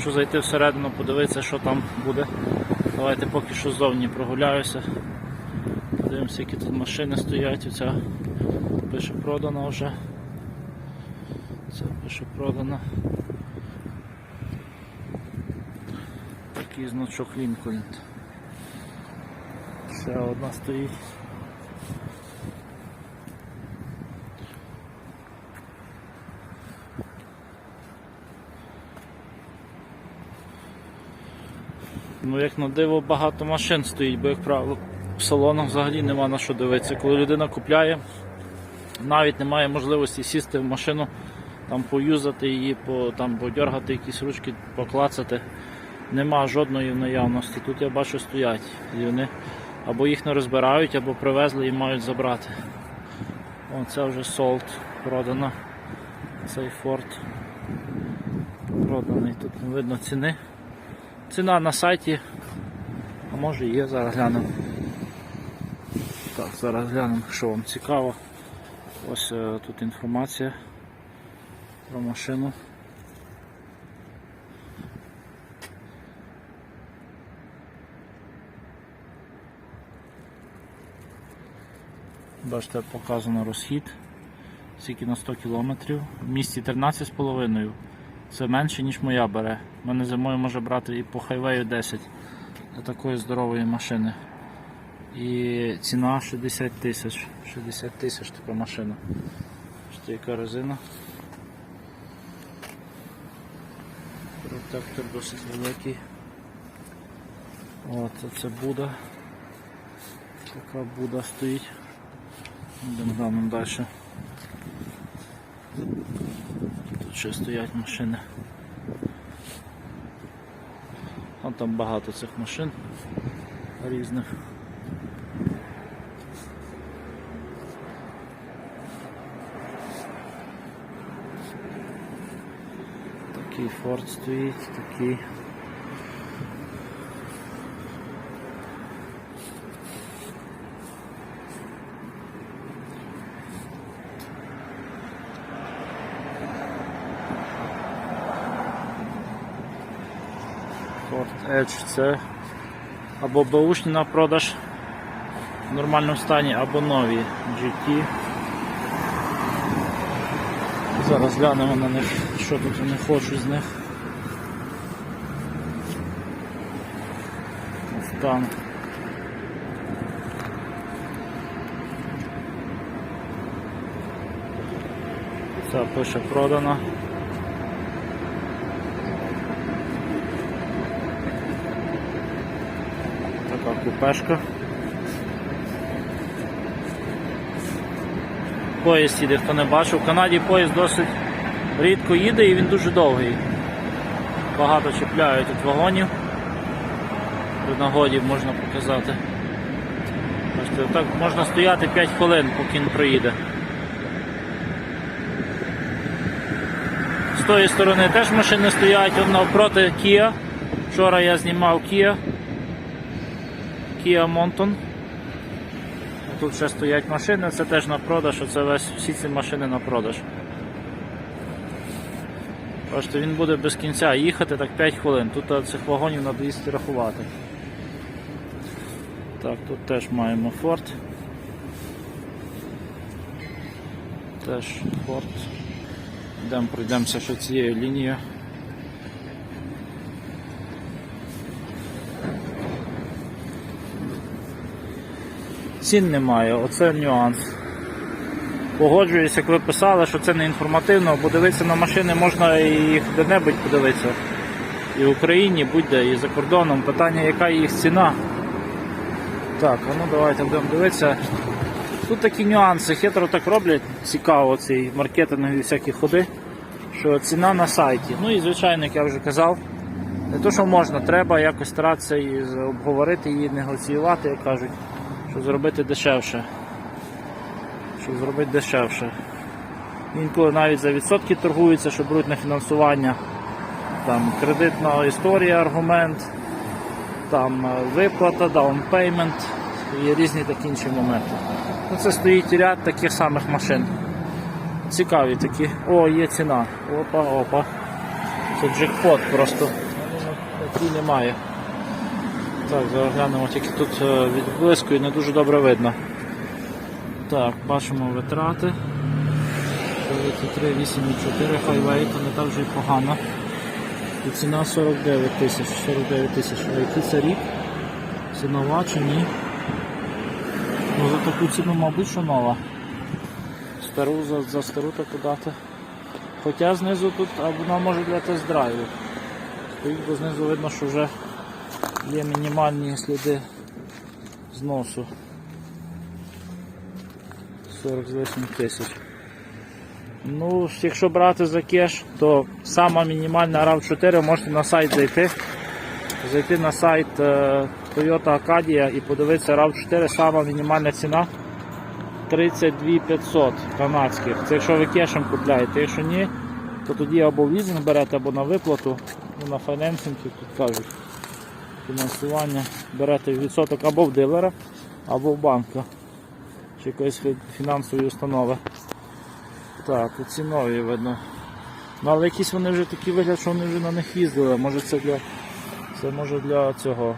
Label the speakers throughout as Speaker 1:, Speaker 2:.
Speaker 1: Хочу зайти всередину, подивитися, що там буде. Давайте поки що ззовні прогуляюся. Подивимося, які тут машини стоять. Оця пише продана вже. Це пише продана. Такий значок Лінкольн. Ще одна стоїть. Ну, як на диво, багато машин стоїть, бо, як правило, в салонах взагалі нема на що дивитися. Коли людина купляє, навіть немає можливості сісти в машину, там поюзати її, по, там, подергати якісь ручки, поклацати. Нема жодної наявності. Тут я бачу стоять. І вони або їх не розбирають, або привезли і мають забрати. О, це вже солд продано. Цей Ford проданий. Тут не видно ціни. Ціна на сайті, а може є, зараз глянемо. Так, зараз глянемо, що вам цікаво. Ось е, тут інформація про машину. Бачите, показано розхід. Скільки на 100 кілометрів. В місті 13,5. Це менше, ніж моя бере. Мене зимою може брати і по хайвею 10 для такої здорової машини. І ціна 60 тисяч. 60 тисяч така машина. Бачите, яка резина. Протектор досить великий. От, це Буда. Така Буда стоїть. Йдемо глянемо далі. Тут ще стоять машини. А там багато цих машин різних. Такий форт стоїть, такий. Ford Edge це або баушні на продаж в нормальному стані, або нові GT. Зараз глянемо на них, що тут вони хочуть з них. Стан. Це пише продано. Така купешка. Поїзд їде, хто не бачив. В Канаді поїзд досить рідко їде і він дуже довгий. Багато чіпляють тут вагонів. При нагоді можна показати. Бачите, так можна стояти 5 хвилин, поки він проїде. З тої сторони теж машини стоять, от навпроти Kia. Вчора я знімав Kia. Kia Monton. Тут ще стоять машини, це теж на продаж, оце весь всі ці машини на продаж. Бачите, він буде без кінця їхати так 5 хвилин. Тут цих вагонів на 200 рахувати. Так, тут теж маємо Ford. Теж Ford. Йдемо, пройдемося ще цією лінією. Цін немає, оце нюанс. Погоджуюсь, як ви писали, що це не інформативно, бо дивитися на машини можна і де-небудь подивитися. І в Україні, будь-де, і за кордоном. Питання, яка їх ціна. Так, ну давайте будемо дивитися. Тут такі нюанси, хитро так роблять, цікаво ці маркетингові всякі ходи, що ціна на сайті. Ну і звичайно, як я вже казав, не то, що можна, треба якось старатися і обговорити її, негоціювати, як кажуть, щоб зробити дешевше. Щоб зробити дешевше. Інколи навіть за відсотки торгуються, що беруть на фінансування. Там кредитна історія, аргумент, там е, виплата, даунпеймент і різні такі інші моменти. Ну, Це стоїть ряд таких самих машин. Цікаві такі. О, є ціна. Опа, опа. Це джекпот просто. Ну, немає. Так, зараз глянемо, тільки тут е, відблиску і не дуже добре видно. Так, бачимо витрати. 9,3, 8,4 хайвей, то не так вже й погано. І ціна 49 тисяч. 49 тисяч. А який це рік? Це нова чи ні? Ну за таку ціну, мабуть, що нова. Стару за, за стару таку дати. Хоча знизу тут а вона може для тест-драйву. Бо знизу видно, що вже є мінімальні сліди зносу. 48 тисяч. Ну, якщо брати за кеш, то сама мінімальна RAV4 можете на сайт зайти. Зайти на сайт е, Toyota Acadia і подивитися RAV4, сама мінімальна ціна 32 500 канадських. Це якщо ви кешем купляєте, якщо ні, то тоді або в лізинг берете, або на виплату, ну, на файненсинг, як тут кажуть. Фінансування берете відсоток або в дилера, або в банка, чи якоїсь фі- фінансової установи. Так, оці нові видно. Ну, але якісь вони вже такі вигляд, що вони вже на них їздили. Може це для. Це може для цього.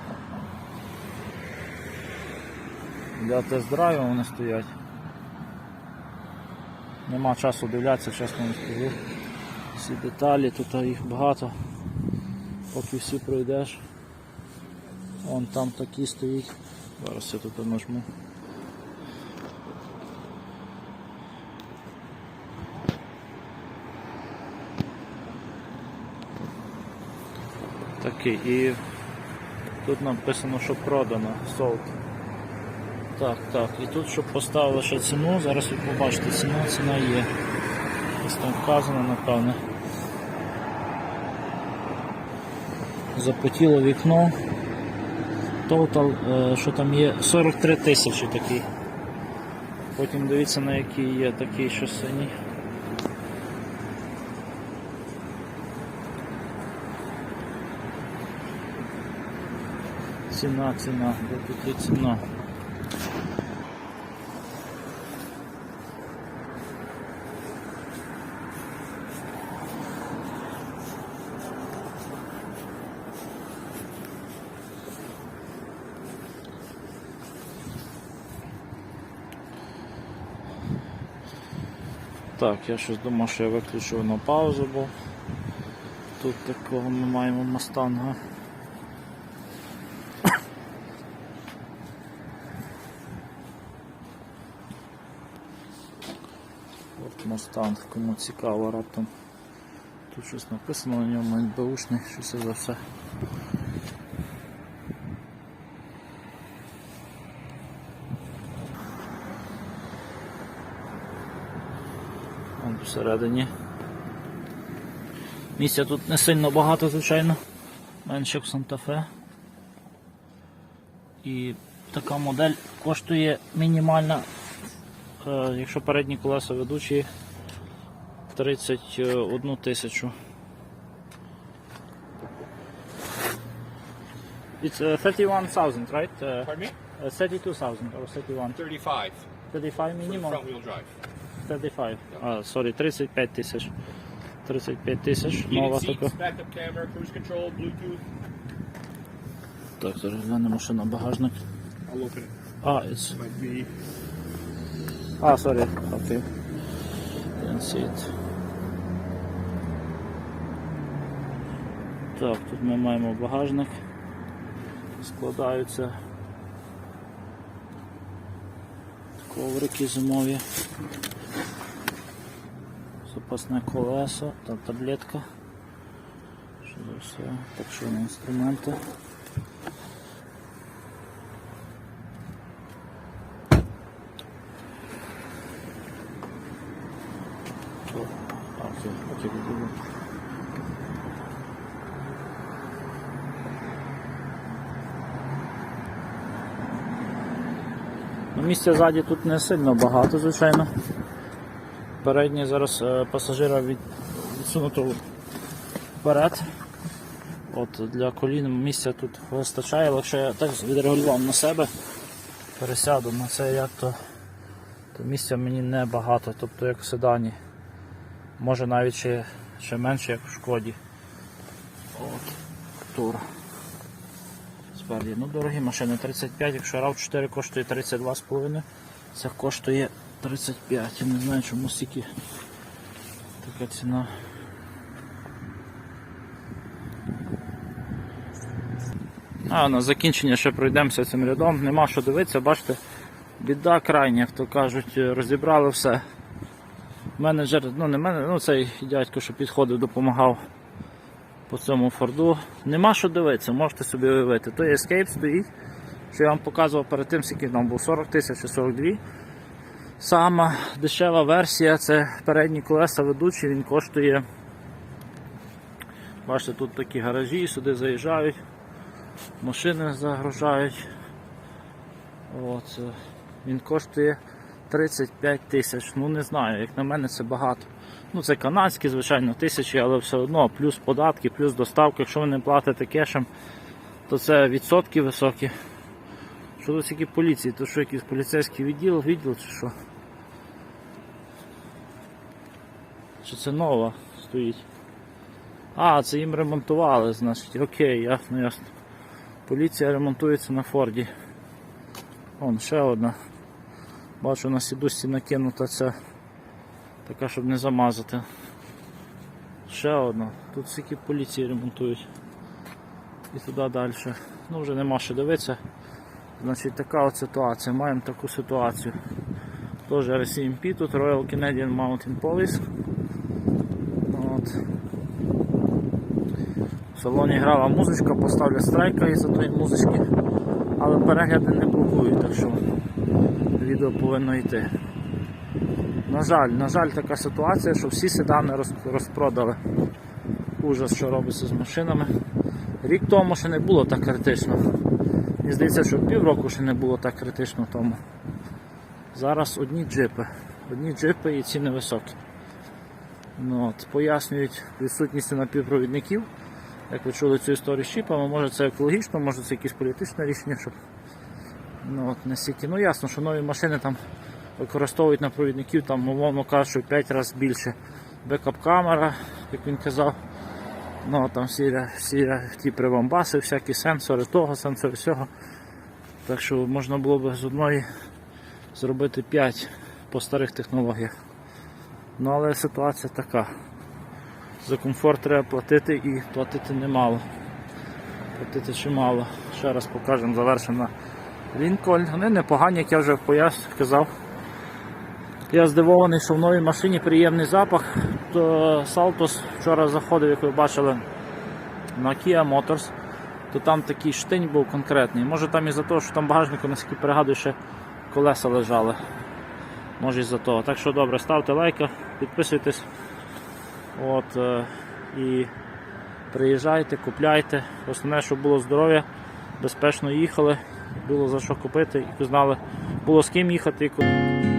Speaker 1: Для тест-драйву вони стоять. Нема часу дивлятися, чесно не скажу. Всі деталі, тут їх багато. Поки всі пройдеш. Вон там такі стоїть. Зараз я тут нажму. Такий. І тут написано, що продано. Sold. Так, так. І тут, щоб поставили ще ціну, зараз ви побачите ціну, ціна є. Ось там вказано, напевне. Запотіло вікно. Тотал, е, що там є, 43 тисячі такий. Потім дивіться на який є такий, що синій. Ціна, ціна, де тут є ціна. Так, я щось думав, що я виключив на паузу, бо тут такого ми маємо мустанга. От Мустанг, кому цікаво раптом. Тут щось написано на ньому, НБУшний, що це за все. Вон всередині. Місця тут не сильно багато, звичайно. Менше як в Санта-Фе. І така модель коштує мінімальна, е, якщо передні колеса ведучі, 31 тисячу. It's uh, 31,000, right? Uh,
Speaker 2: Pardon me?
Speaker 1: uh, 32,000 or 31.
Speaker 2: 35
Speaker 1: 35
Speaker 2: for the
Speaker 1: minimum?
Speaker 2: front wheel drive.
Speaker 1: 35. А, sorry, 35 тисяч. 35 тисяч, нова
Speaker 2: Heated
Speaker 1: така. Так, зараз глянемо ще на багажник. А, it's... А, sorry, окей. Can see it. Так, тут ми маємо багажник. Складаються коврики зимові. Запасне колесо та таблетка. Що за все? Так що на інструменти. Окей, окей. Ну, Місця ззаді тут не сильно багато, звичайно. Передній зараз е, пасажира від, відсунуто вперед. От Для колін місця тут вистачає, якщо я так відрегулював на себе, пересяду на це як то, то місця мені не багато, тобто як в седані. Може навіть ще, ще менше, як в шкоді. От, тур. Справді, ну дорогі машини 35, якщо RAV 4 коштує 32,5, це коштує 35. Я не знаю, чому стільки така ціна. А на закінчення ще пройдемося цим рядом. Нема що дивитися, бачите, біда крайня, як то кажуть, розібрали все. Менеджер, ну не мене, ну цей дядько, що підходив, допомагав по цьому форду. Нема що дивитися, можете собі уявити. Той Escape стоїть, що я вам показував перед тим, скільки там був 40 тисяч чи 42. Сама дешева версія це передні колеса ведучі, він коштує. Бачите, тут такі гаражі, сюди заїжджають, машини загружають. От, е, він коштує 35 тисяч. Ну не знаю, як на мене це багато. Ну це канадські, звичайно, тисячі, але все одно плюс податки, плюс доставка. Якщо ви не платите кешем, то це відсотки високі. Що тут тільки поліції, то що якийсь поліцейський відділ, відділ чи що? Чи це нова стоїть? А, це їм ремонтували, значить. Окей, ясно, ясно. Поліція ремонтується на Форді. Вон ще одна. Бачу на сідусі накинута ця така, щоб не замазати. Ще одна. Тут всякі поліції ремонтують. І туди далі. Ну вже нема що дивитися. Значить така от ситуація. Маємо таку ситуацію. Теж RCMP, тут Royal Canadian Mountain Police. От. Салоні грала музичка, поставлю страйка із-за тої музички, але перегляди не блокують, так що відео повинно йти. На жаль, на жаль, така ситуація, що всі седани розпродали. Ужас, що робиться з машинами. Рік тому ще не було так критично. Мені здається, що півроку ще не було так критично тому. Зараз одні джипи. Одні джипи і ціни високі. Ну, от, пояснюють відсутність напівпровідників. Як ви чули цю історію з чіпами, може це екологічно, може це якесь політичне рішення, щоб ну, от, не стільки. Ну ясно, що нові машини там використовують на провідників, там, умовно кажучи, 5 разів більше. Бекап-камера, як він казав. Ну, там всі, всі ті прибамбаси, всякі сенсори того, сенсори всього. Так що можна було б з одної зробити 5 по старих технологіях. Ну але ситуація така. За комфорт треба платити і платити немало. Платити чимало. Ще раз покажемо завершена Лінкольн. Вони непогані, як я вже пояс, казав. Я здивований, що в новій машині приємний запах. То Saltos вчора заходив, як ви бачили, на Kia Motors, то там такий штинь був конкретний. Може там із-за того, що там багажнику, наскільки пригадую, ще колеса лежали. Може із-за того. Так що добре, ставте лайки, підписуйтесь. От, е, і приїжджайте, купляйте. Основне, щоб було здоров'я, безпечно їхали, було за що купити і знали, було з ким їхати. і.